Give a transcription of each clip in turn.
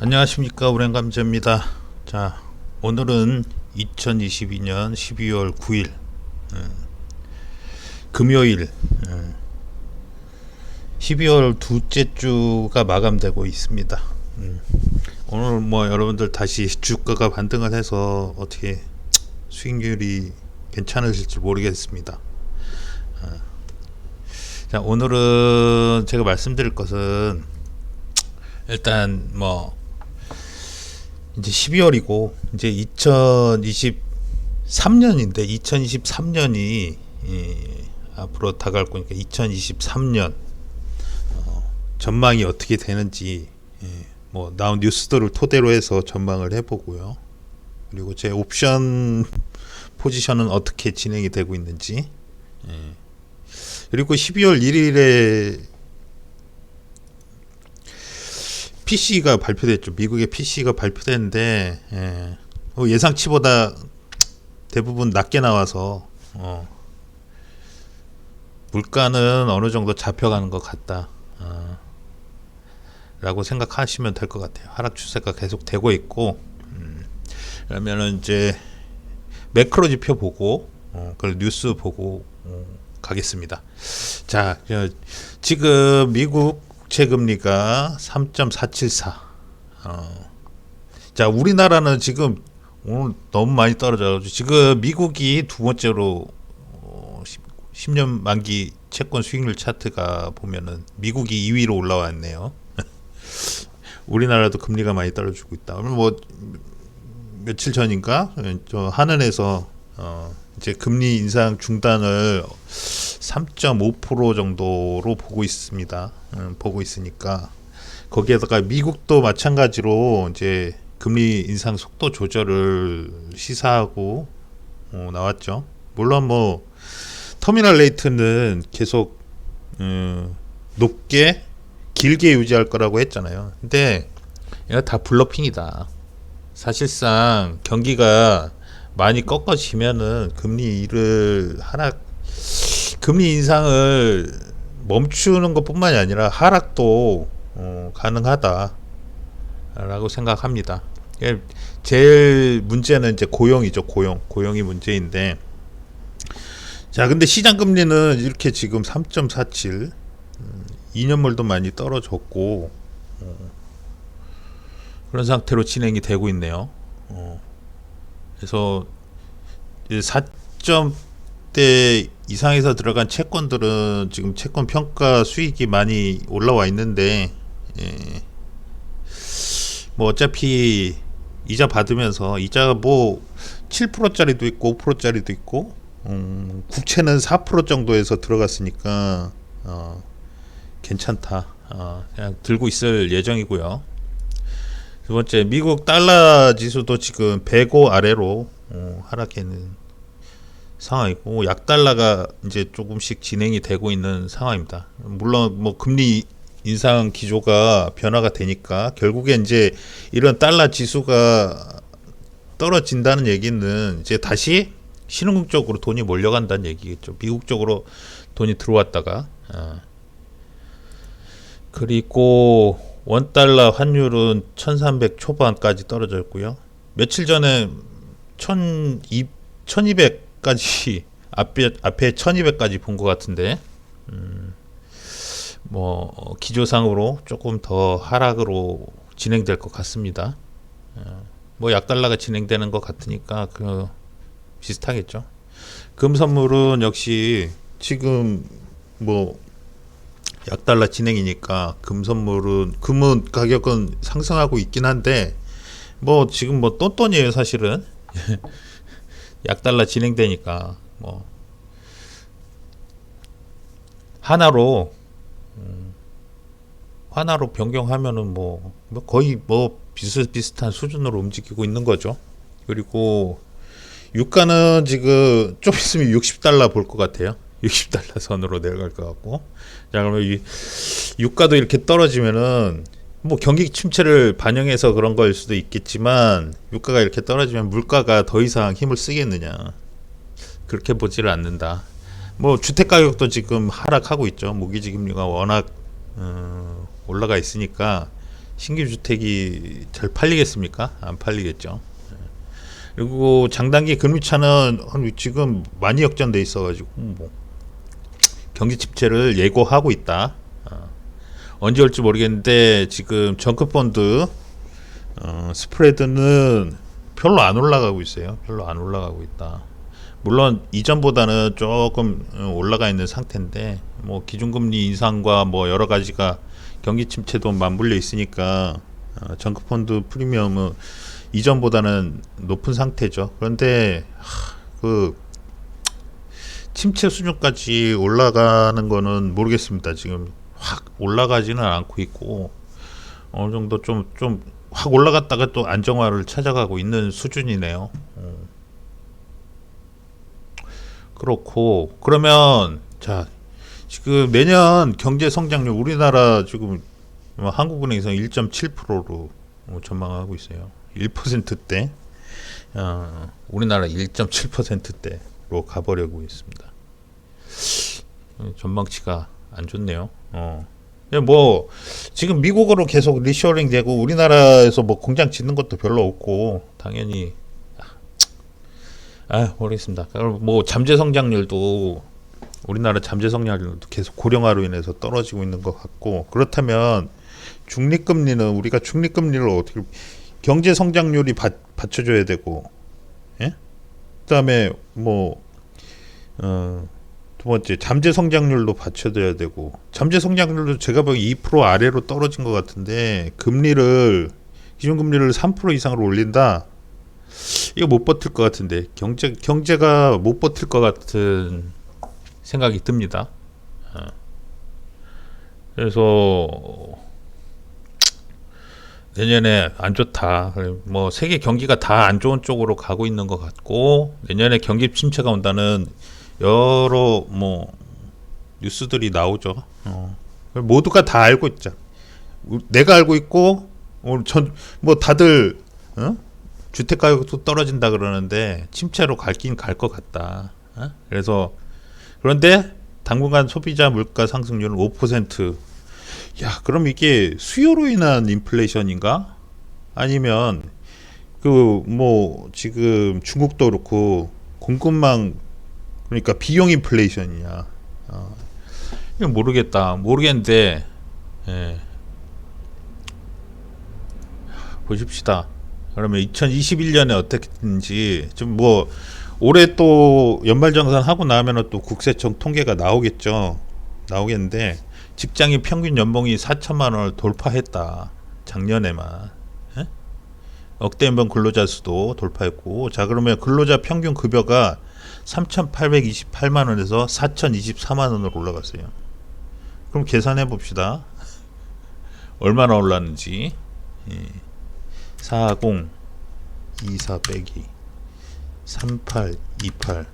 안녕하십니까 우랭감자입니다. 자 오늘은 2022년 12월 9일 금요일 음, 12월 둘째 주가 마감되고 있습니다. 음, 오늘 뭐 여러분들 다시 주가가 반등을 해서 어떻게 수익률이 괜찮으실지 모르겠습니다. 어. 자 오늘은 제가 말씀드릴 것은 일단 뭐 이제 12월이고 이제 2023년인데 2023년이 앞으로 다가올 거니까 2023년 어, 전망이 어떻게 되는지 예, 뭐 나온 뉴스들을 토대로 해서 전망을 해보고요. 그리고 제 옵션 포지션은 어떻게 진행이 되고 있는지 예. 그리고 12월 1일에 PC가 발표됐죠. 미국의 PC가 발표됐는데 예. 어, 예상치보다 대부분 낮게 나와서 어, 물가는 어느 정도 잡혀가는 것 같다. 어, 라고 생각하시면 될 것 같아요. 하락 추세가 계속 되고 있고 음, 그러면은 이제 매크로 지표 보고 어, 그 뉴스 보고 어, 가겠습니다. 자, 저, 지금 미국 국채 금리가 3.474. 어. 자, 우리나라는 지금 오늘 너무 많이 떨어져. 지금 미국이 두 번째로 어, 10, 년 만기 채권 수익률 차트가 보면은 미국이 2위로 올라왔네요. 우리나라도 금리가 많이 떨어지고 있다. 뭐 며칠 전인가 저 한은에서 어, 이제 금리 인상 중단을 3.5% 정도로 보고 있습니다. 음, 보고 있으니까 거기에다가 미국도 마찬가지로 이제 금리 인상 속도 조절을 시사하고 어, 나왔죠. 물론 뭐 터미널 레이트는 계속 음, 높게 길게 유지할 거라고 했잖아요. 근데 이거 다 블러핑이다. 사실상 경기가 많이 꺾어지면은 금리를 하락 금리 인상을 멈추는 것뿐만이 아니라 하락도 어, 가능하다라고 생각합니다. 예, 제일 문제는 이제 고용이죠. 고용, 고용이 문제인데 자, 근데 시장 금리는 이렇게 지금 3.47 2년물도 많이 떨어졌고 어, 그런 상태로 진행이 되고 있네요. 어, 그래서 4점대 이상에서 들어간 채권들은 지금 채권 평가 수익이 많이 올라와 있는데 예, 뭐 어차피 이자 받으면서 이자가 뭐 7%짜리도 있고 5%짜리도 있고 음, 국채는 4% 정도에서 들어갔으니까 어, 괜찮다. 어, 그냥 들고 있을 예정이고요. 두 번째 미국 달러 지수도 지금 105 아래로 어, 하락했는 상황이고 약달러가 이제 조금씩 진행이 되고 있는 상황입니다. 물론 뭐 금리 인상 기조가 변화가 되니까 결국에 이제 이런 달러 지수가 떨어진다는 얘기는 이제 다시 신흥국 쪽으로 돈이 몰려간다는 얘기겠죠. 미국 쪽으로 돈이 들어왔다가 어. 그리고 원 달러 환율은 1300 초반까지 떨어졌고요. 며칠 전에 1200 1200까지 앞에 앞에 1200까지 본 것 같은데 음, 뭐 어, 기조상으로 조금 더 하락으로 진행될 것 같습니다. 어, 뭐 약달러가 진행되는 것 같으니까 그 비슷하겠죠. 금 선물은 역시 지금 뭐 약달러 진행이니까 금 선물은 금은 가격은 상승하고 있긴 한데 뭐 지금 뭐 똔똔이에요 사실은 약달러 진행되니까 뭐 하나로 음, 하나로 변경하면은 뭐, 뭐 거의 뭐 비슷비슷한 수준으로 움직이고 있는 거죠. 그리고 유가는 지금 좀 있으면 60달러 볼 것 같아요. 60달러 선으로 내려갈 것 같고. 자, 그러면 이 유가도 이렇게 떨어지면은 뭐 경기 침체를 반영해서 그런 거일 수도 있겠지만 유가가 이렇게 떨어지면 물가가 더 이상 힘을 쓰겠느냐 그렇게 보지를 않는다. 뭐 주택 가격도 지금 하락하고 있죠. 모기지 금리가 워낙 어, 올라가 있으니까 신규 주택이 잘 팔리겠습니까? 안 팔리겠죠. 예. 그리고 장단기 금리차는 한 지금 많이 역전돼 있어가지고 뭐 경기 침체를 예고하고 있다. 어, 언제 올지 모르겠는데 지금 정크펀드 어, 스프레드는 별로 안 올라가고 있어요. 별로 안 올라가고 있다. 물론 이전보다는 조금 어, 올라가 있는 상태인데 뭐 기준금리 인상과 뭐 여러 가지가 경기 침체도 맞물려 있으니까 어, 정크펀드 프리미엄은 이전보다는 높은 상태죠. 그런데 하, 그 침체 수준까지 올라가는 거는 모르겠습니다. 지금 확 올라가지는 않고 있고 어느 정도 좀 좀 확 올라갔다가 또 안정화를 찾아가고 있는 수준이네요. 어. 그렇고 그러면 자 지금 내년 경제 성장률 우리나라 지금 뭐 한국은행에서 1.7%로 전망하고 있어요. 1%대 어, 우리나라 1.7%대 로 가보려고 있습니다. 어, 전망치가 안 좋네요. 어. 예, 뭐 지금 미국으로 계속 리쇼링 되고 우리나라에서 뭐 공장 짓는 것도 별로 없고 당연히 아 모르겠습니다. 그럼 뭐 잠재 성장률도 우리나라 잠재 성장률도 계속 고령화로 인해서 떨어지고 있는 것 같고 그렇다면 중립금리는 우리가 중립금리를 어떻게 경제 성장률이 받, 받쳐줘야 되고 예? 그다음에 뭐 어, 두 번째 잠재 성장률도 받쳐줘야 되고 잠재 성장률도 제가 보기 2% 아래로 떨어진 것 같은데 금리를 기준 금리를 3% 이상으로 올린다 이거 못 버틸 것 같은데 경제 경제가 못 버틸 것 같은 생각이 듭니다. 어. 그래서 내년에 안 좋다. 뭐 세계 경기가 다 안 좋은 쪽으로 가고 있는 것 같고 내년에 경기 침체가 온다는 여러 뭐 뉴스들이 나오죠. 어. 모두가 다 알고 있죠. 우- 내가 알고 있고 전뭐 다들 어? 주택 가격도 떨어진다 그러는데 침체로 갈긴 갈 것 같다. 어? 그래서 그런데 당분간 소비자 물가 상승률은 5%. 야, 그럼 이게 수요로 인한 인플레이션인가? 아니면 그 뭐 지금 중국도 그렇고 공급망 그러니까 비용 인플레이션이냐? 어, 이거 모르겠다. 모르겠는데 예. 보십시다. 그러면 2021년에 어떻게든지 좀 뭐 올해 또 연말정산 하고 나면은 또 국세청 통계가 나오겠죠. 나오겠는데 직장인 평균 연봉이 4천만 원을 돌파했다. 작년에만. 예? 억대 연봉 근로자 수도 돌파했고 자 그러면 근로자 평균 급여가 3,828만 원에서 4,024만 원으로 올라갔어요. 그럼 계산해 봅시다. 얼마나 올랐는지. 예. 40 24 빼기 38 28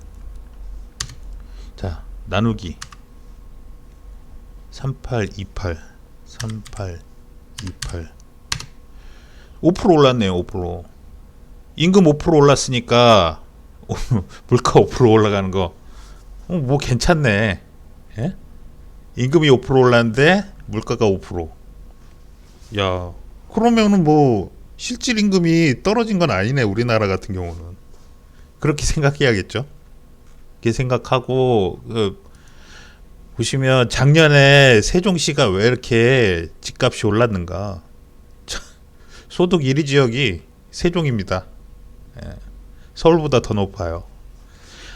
자, 나누기 38 28 38 28 5% 올랐네요. 5%. 임금 5% 올랐으니까 물가 5% 올라가는 거. 어, 뭐 괜찮네. 예? 임금이 5% 올랐는데 물가가 5%. 야, 그러면은 뭐 실질 임금이 떨어진 건 아니네. 우리나라 같은 경우는. 그렇게 생각해야겠죠. 그렇게 생각하고 그 보시면 작년에 세종시가 왜 이렇게 집값이 올랐는가? 자, 소득 1위 지역이 세종입니다. 예, 서울보다 더 높아요.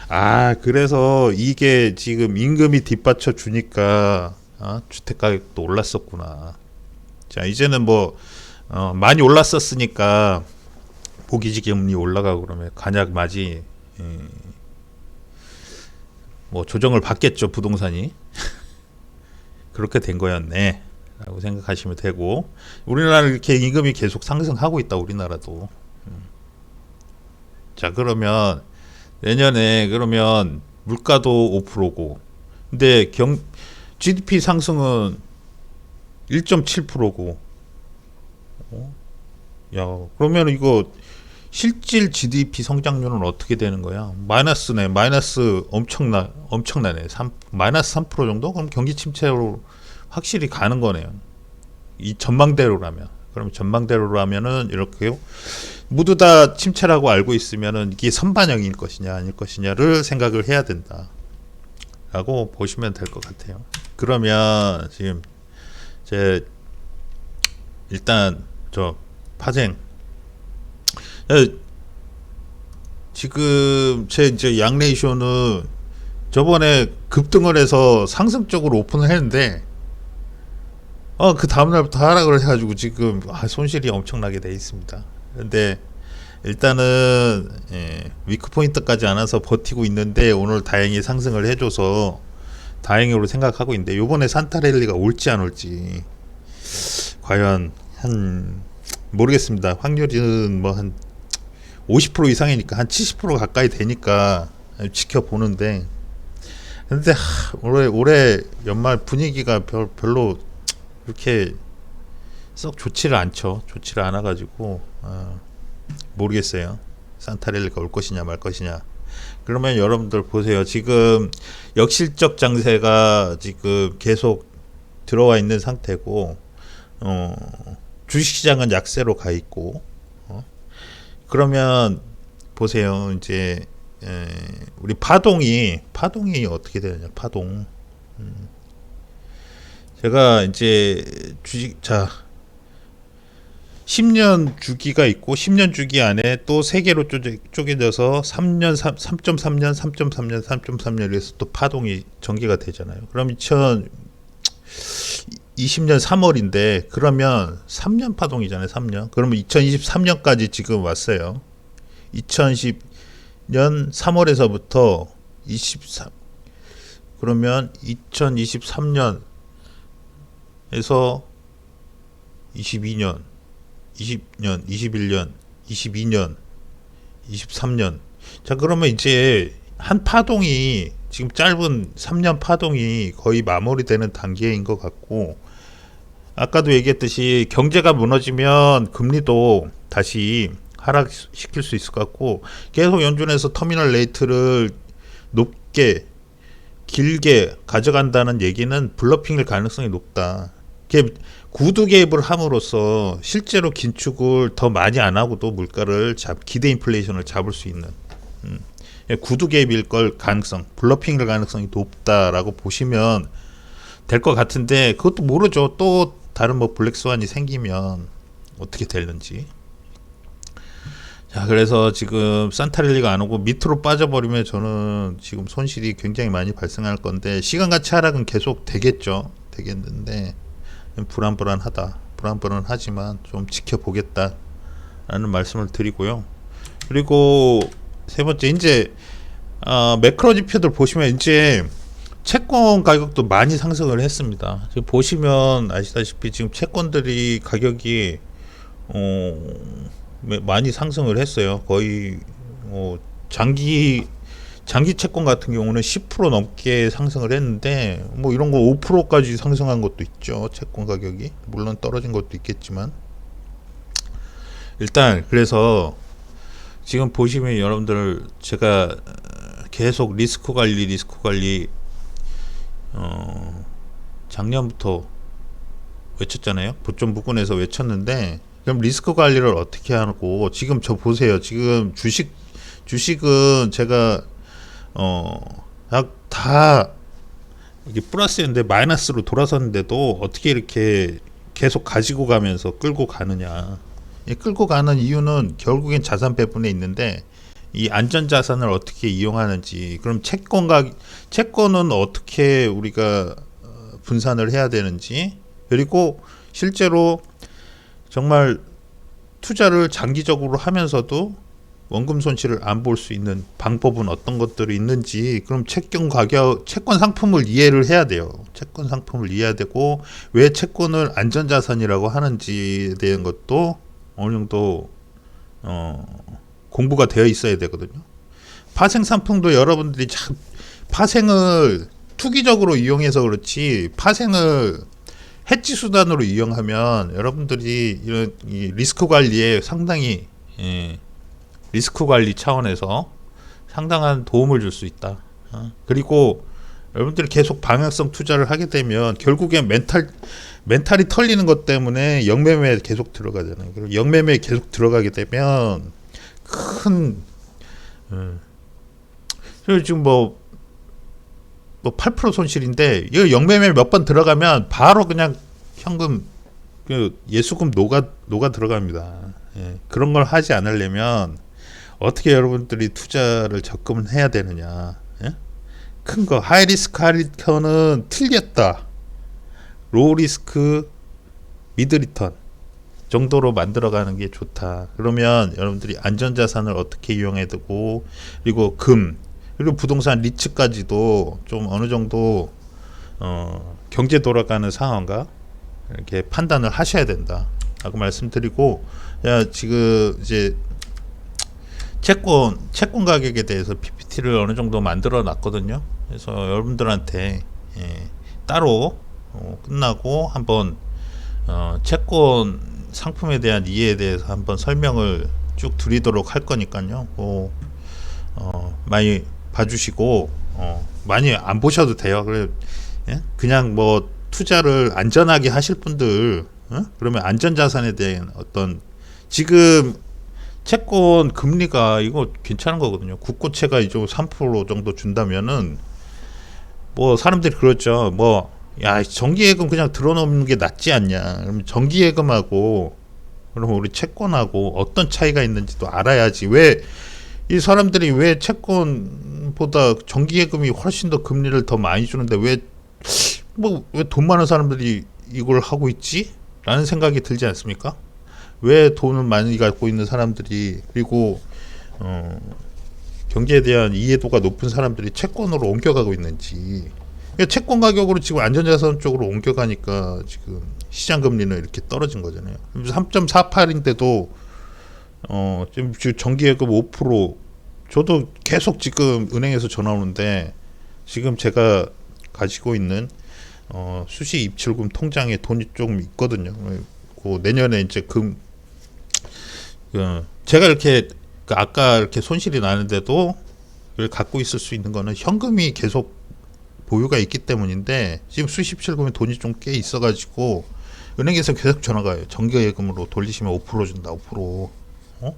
아, 그래서 이게 지금 임금이 뒷받쳐 주니까 어, 주택 가격도 올랐었구나. 자, 이제는 뭐 어, 많이 올랐었으니까 보기지금리 올라가고 그러면 간약 맞이 예, 뭐 조정을 받겠죠 부동산이 그렇게 된 거였네 라고 생각하시면 되고 우리나라 이렇게 임금이 계속 상승하고 있다 우리나라도 음. 자 그러면 내년에 그러면 물가도 5%고 근데 경 GDP 상승은 1.7%고 어? 야 그러면 이거 실질 GDP 성장률은 어떻게 되는 거야? 마이너스네. 마이너스 엄청나 엄청나네. 3 마이너스 3% 정도? 그럼 경기 침체로 확실히 가는 거네요. 이 전망대로라면. 그럼 전망대로라면은 이렇게 모두 다 침체라고 알고 있으면은 이게 선반영일 것이냐 아닐 것이냐를 생각을 해야 된다 라고 보시면 될 것 같아요. 그러면 지금 제 일단 저 파생 에, 지금 제 이제 양레이쇼는 저번에 급등을 해서 상승적으로 오픈을 했는데 어 그 다음 날부터 하락을 해가지고 지금 아, 손실이 엄청나게 돼 있습니다. 근데 일단은 예, 위크 포인트까지 안 와서 버티고 있는데 오늘 다행히 상승을 해줘서 다행으로 생각하고 있는데 요번에 산타랠리가 올지 안 올지 과연 한 모르겠습니다. 확률은 뭐한 50% 이상이니까 한 70% 가까이 되니까 지켜보는데 근데 하, 올해 올해 연말 분위기가 별, 별로 이렇게 썩 좋지를 않죠. 좋지를 않아 가지고 어, 모르겠어요. 산타렐리가 올 것이냐 말 것이냐. 그러면 여러분들 보세요. 지금 역실적 장세가 지금 계속 들어와 있는 상태고 어, 주식시장은 약세로 가 있고 어? 그러면 보세요. 이제 에, 우리 파동이 파동이 어떻게 되느냐 파동 음. 제가 이제 주식 자 10년 주기가 있고 10년 주기 안에 또 세 개로 쪼개- 쪼개져서 3년 3, 3.3년 3.3년 3.3년 이래서 또 파동이 전개가 되잖아요. 그럼 2020년 3월인데 그러면 3년 파동이잖아요. 3년. 그러면 2023년까지 지금 왔어요. 2010년 3월에서부터 23 그러면 2023년에서 22년 20년, 21년, 22년, 23년. 자, 그러면 이제 한 파동이 지금 짧은 3년 파동이 거의 마무리되는 단계인 것 같고, 아까도 얘기했듯이 경제가 무너지면 금리도 다시 하락시킬 수 있을 것 같고, 계속 연준에서 터미널 레이트를 높게, 길게 가져간다는 얘기는 블러핑일 가능성이 높다. 구두 개입을 함으로써 실제로 긴축을 더 많이 안 하고도 물가를 잡 기대 인플레이션을 잡을 수 있는 음, 예, 구두 개입일 걸 가능성 블러핑일 가능성이 높다라고 보시면 될 것 같은데 그것도 모르죠 또 다른 뭐 블랙스완이 생기면 어떻게 될는지 자 그래서 지금 산타렐리가 안 오고 밑으로 빠져버리면 저는 지금 손실이 굉장히 많이 발생할 건데 시간같이 하락은 계속 되겠죠 되겠는데 불안불안하다. 불안불안하지만 좀 지켜보겠다 라는 말씀을 드리고요. 그리고 세 번째 이제 어, 매크로 지표들 보시면 이제 채권 가격도 많이 상승을 했습니다. 지금 보시면 아시다시피 지금 채권들이 가격이 어, 많이 상승을 했어요. 거의 어, 장기 장기 채권 같은 경우는 10% 넘게 상승을 했는데 뭐 이런 거 5%까지 상승한 것도 있죠. 채권 가격이 물론 떨어진 것도 있겠지만 일단 그래서 지금 보시면 여러분들 제가 계속 리스크 관리 리스크 관리 어 작년부터 외쳤잖아요. 보점 부근에서 외쳤는데 그럼 리스크 관리를 어떻게 하고 지금 저 보세요. 지금 주식 주식은 제가 어다 이게 플러스였는데 마이너스로 돌아섰는데도 어떻게 이렇게 계속 가지고 가면서 끌고 가느냐. 이 끌고 가는 이유는 결국엔 자산 배분에 있는데 이 안전 자산을 어떻게 이용하는지 그럼 채권가 채권은 어떻게 우리가 어, 분산을 해야 되는지 그리고 실제로 정말 투자를 장기적으로 하면서도 원금 손실을 안 볼 수 있는 방법은 어떤 것들이 있는지 그럼 채권 가격 채권 상품을 이해를 해야 돼요. 채권 상품을 이해해야 되고 왜 채권을 안전 자산이라고 하는지에 대한 것도 어느 정도 어 공부가 되어 있어야 되거든요. 파생 상품도 여러분들이 참 파생을 투기적으로 이용해서 그렇지 파생을 해지 수단으로 이용하면 여러분들이 이런 이 리스크 관리에 상당히 예, 리스크 관리 차원에서 상당한 도움을 줄 수 있다. 어? 그리고 여러분들이 계속 방향성 투자를 하게 되면 결국엔 멘탈 멘탈이 털리는 것 때문에 영매매에 계속 들어가잖아요. 그리고 영매매에 계속 들어가게 되면 큰 음. 지금 뭐 뭐 8% 손실인데 이거 영매매 몇 번 들어가면 바로 그냥 현금 그 예수금 녹아 녹아 들어갑니다. 예, 그런 걸 하지 않으려면 어떻게 여러분들이 투자를 접근을 해야 되느냐? 예? 큰 거 하이 리스크 하이 리턴은 틀렸다. 로우 리스크 미드 리턴 정도로 만들어가는 게 좋다. 그러면 여러분들이 안전자산을 어떻게 이용해 두고 그리고 금 그리고 부동산 리츠까지도 좀 어느 정도 어, 경제 돌아가는 상황과 이렇게 판단을 하셔야 된다라고 말씀드리고 야 지금 이제 채권 채권 가격에 대해서 PPT를 어느 정도 만들어 놨거든요. 그래서 여러분들한테 예, 따로 어, 끝나고 한번 어, 채권 상품에 대한 이해에 대해서 한번 설명을 쭉 드리도록 할 거니까요. 뭐, 어, 많이 봐주시고 어, 많이 안 보셔도 돼요. 그래 예? 그냥 뭐 투자를 안전하게 하실 분들 어? 그러면 안전자산에 대한 어떤 지금 채권 금리가 이거 괜찮은 거거든요. 국고채가 이제 3% 정도 준다면은 뭐 사람들이 그렇죠. 뭐 야 정기예금 그냥 들어놓는 게 낫지 않냐. 그러면 정기예금하고 그러면 우리 채권하고 어떤 차이가 있는지도 알아야지. 왜 이 사람들이 왜 채권보다 정기예금이 훨씬 더 금리를 더 많이 주는데 왜 뭐 왜 돈 많은 사람들이 이걸 하고 있지? 라는 생각이 들지 않습니까? 왜 돈을 많이 갖고 있는 사람들이 그리고 어, 경제에 대한 이해도가 높은 사람들이 채권으로 옮겨가고 있는지 그러니까 채권 가격으로 지금 안전자산 쪽으로 옮겨가니까 지금 시장 금리는 이렇게 떨어진 거잖아요. 3.48인데도 어 지금 정기예금 5% 저도 계속 지금 은행에서 전화 오는데 지금 제가 가지고 있는 어 수시 입출금 통장에 돈이 조금 있거든요. 그 내년에 이제 금 그 제가 이렇게 그 아까 이렇게 손실이 나는데도 갖고 있을 수 있는 거는 현금이 계속 보유가 있기 때문인데 지금 수십 실금에 돈이 좀 꽤 있어가지고 은행에서 계속 전화가 와요. 정기예금으로 돌리시면 5% 준다. 5%. 어?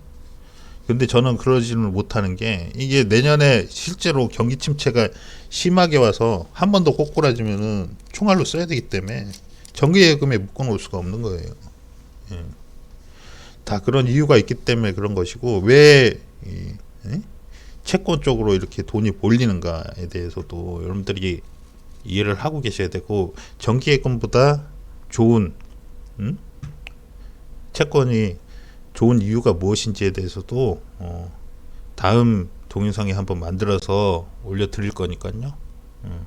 근데 저는 그러지는 못하는 게 이게 내년에 실제로 경기 침체가 심하게 와서 한 번 더 꼬꾸라지면은 총알로 써야 되기 때문에 정기예금에 묶어놓을 수가 없는 거예요. 예. 다 그런 이유가 있기 때문에 그런 것이고 왜 이, 예? 채권 쪽으로 이렇게 돈이 몰리는가에 대해서도 여러분들이 이해를 하고 계셔야 되고 정기예금보다 좋은 음? 채권이 좋은 이유가 무엇인지에 대해서도 어, 다음 동영상에 한번 만들어서 올려 드릴 거니까요. 음.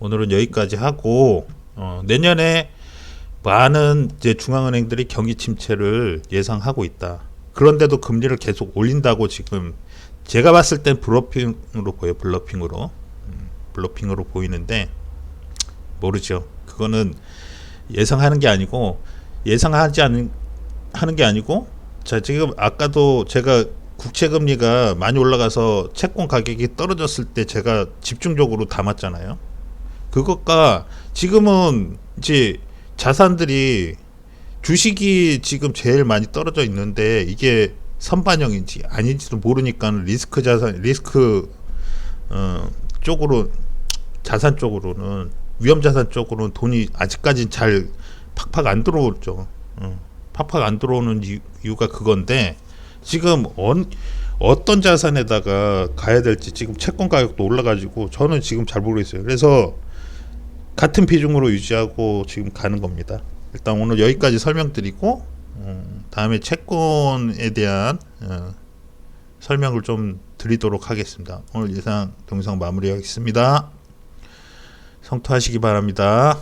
오늘은 여기까지 하고 어, 내년에 많은 이제 중앙은행들이 경기 침체를 예상하고 있다. 그런데도 금리를 계속 올린다고 지금 제가 봤을 땐 블러핑으로 보여 블러핑으로 음, 블러핑으로 보이는데 모르죠. 그거는 예상하는 게 아니고 예상하지 않은 하는 게 아니고 자 지금 아까도 제가 국채 금리가 많이 올라가서 채권 가격이 떨어졌을 때 제가 집중적으로 담았잖아요. 그것과 지금은 이제 자산들이 주식이 지금 제일 많이 떨어져 있는데 이게 선반영인지 아닌지도 모르니까 리스크 자산 리스크 어, 쪽으로 자산 쪽으로는 위험 자산 쪽으로는 돈이 아직까지 잘 팍팍 안 들어오죠. 어, 팍팍 안 들어오는 이유, 이유가 그건데 지금 언, 어떤 자산에다가 가야 될지 지금 채권 가격도 올라가지고 저는 지금 잘 모르겠어요. 그래서 같은 비중으로 유지하고 지금 가는 겁니다. 일단 오늘 여기까지 설명드리고 음, 다음에 채권에 대한 어, 설명을 좀 드리도록 하겠습니다. 오늘 예상 동영상 마무리하겠습니다. 성토하시기 바랍니다.